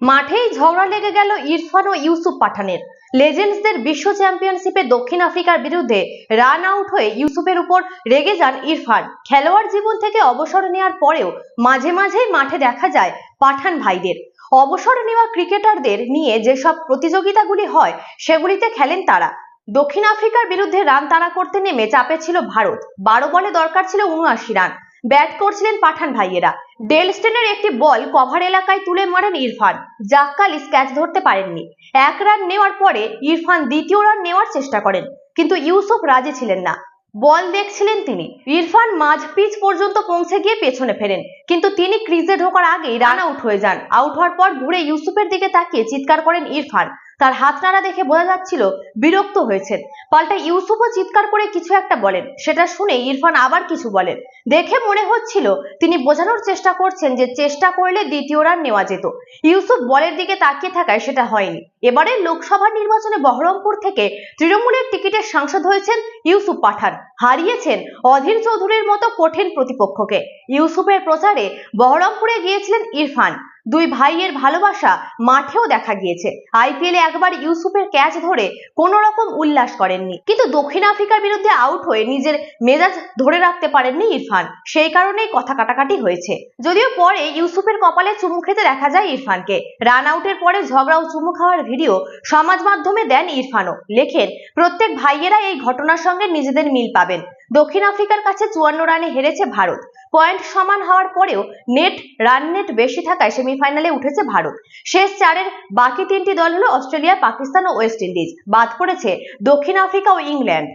মাঠেই ঝগড়া লেগে গেল ইরফান ও ইউসুফ পাঠানের। লেজেন্ডসদের বিশ্ব চ্যাম্পিয়নশিপে দক্ষিণ আফ্রিকার বিরুদ্ধে রান আউট হয়ে ইউসুফের উপর রেগে যান ইরফান। খেলোয়াড় জীবন থেকে অবসর নেওয়ার পরেও মাঝে মাঝেই মাঠে দেখা যায় পাঠান ভাইদের। অবসর নেওয়া ক্রিকেটারদের নিয়ে যেসব প্রতিযোগিতাগুলি হয়, সেগুলিতে খেলেন তারা। দক্ষিণ আফ্রিকার বিরুদ্ধে রান তাড়া করতে নেমে চাপে ছিল ভারত। বারো বলে দরকার ছিল উনআশি রান। ব্যাট করছিলেন পাঠান ভাইয়েরা। ডেল স্টেনের একটি বল কভার এলাকায় তুলে মারেন ইরফান। জাক্কালি ক্যাচ ধরতে পারেননি। এক রান নেওয়ার পরে ইরফান দ্বিতীয় রান নেওয়ার চেষ্টা করেন, কিন্তু ইউসুফ রাজি ছিলেন না। বল দেখছিলেন তিনি। ইরফান মাঝ পিচ পর্যন্ত পৌঁছে গিয়ে পেছনে ফেরেন, কিন্তু তিনি ক্রিজে ঢোকার আগেই রান আউট হয়ে যান। আউট হওয়ার পর ঘুরে ইউসুফের দিকে তাকিয়ে চিৎকার করেন ইরফান। তার হাত নাড়া দেখে বোঝা যাচ্ছিল বিরক্ত হয়েছেন। পাল্টা ইউসুফও চিৎকার করে কিছু একটা বলেন, সেটা শুনে ইরফান আবার কিছু বলেন। দেখে মনে হচ্ছিল তিনি বোঝানোর চেষ্টা করছেন যে চেষ্টা করলে দ্বিতীয় রান নেওয়া যেত। ইউসুফ বলের দিকে তাকিয়ে থাকায় সেটা হয়নি। এবারে লোকসভা নির্বাচনে বহরমপুর থেকে তৃণমূলের টিকিটের সাংসদ হয়েছেন ইউসুফ পাঠান। হারিয়েছেন অধীর চৌধুরীর মতো কঠিন প্রতিপক্ষকে। ইউসুফের প্রচারে বহরমপুরে গিয়েছিলেন ইরফান। দুই ভাইয়ের ভালোবাসা মাঠেও দেখা গিয়েছে। আইপিএলে একবার ইউসুফের ক্যাচ ধরে কোনো রকম উল্লাস করেননি। কিন্তু দক্ষিণ আফ্রিকার বিরুদ্ধে আউট হয়ে নিজের মেজাজ ধরে রাখতে পারেননি ইরফান। সেই কারণেই কথা কাটাকাটি হয়েছে। যদিও পরে ইউসুফের কপালে চুমু খেতে দেখা যায় ইরফানকে। রান আউটের পরে ঝগড়া ও চুমু খাওয়ার ভিডিও সমাজ মাধ্যমে দেন ইরফানও। লেখেন, প্রত্যেক ভাইয়েরা এই ঘটনার সঙ্গে নিজেদের মিল পাবেন। দক্ষিণ আফ্রিকার কাছে চুয়ান্ন রানে হেরেছে ভারত। পয়েন্ট সমান হওয়ার পরেও নেট রান নেট বেশি থাকায় সেমিফাইনালে উঠেছে ভারত। শেষ চারের বাকি তিনটি দল হলো অস্ট্রেলিয়া, পাকিস্তান ও ওয়েস্ট ইন্ডিজ। বাদ পড়েছে দক্ষিণ আফ্রিকা ও ইংল্যান্ড।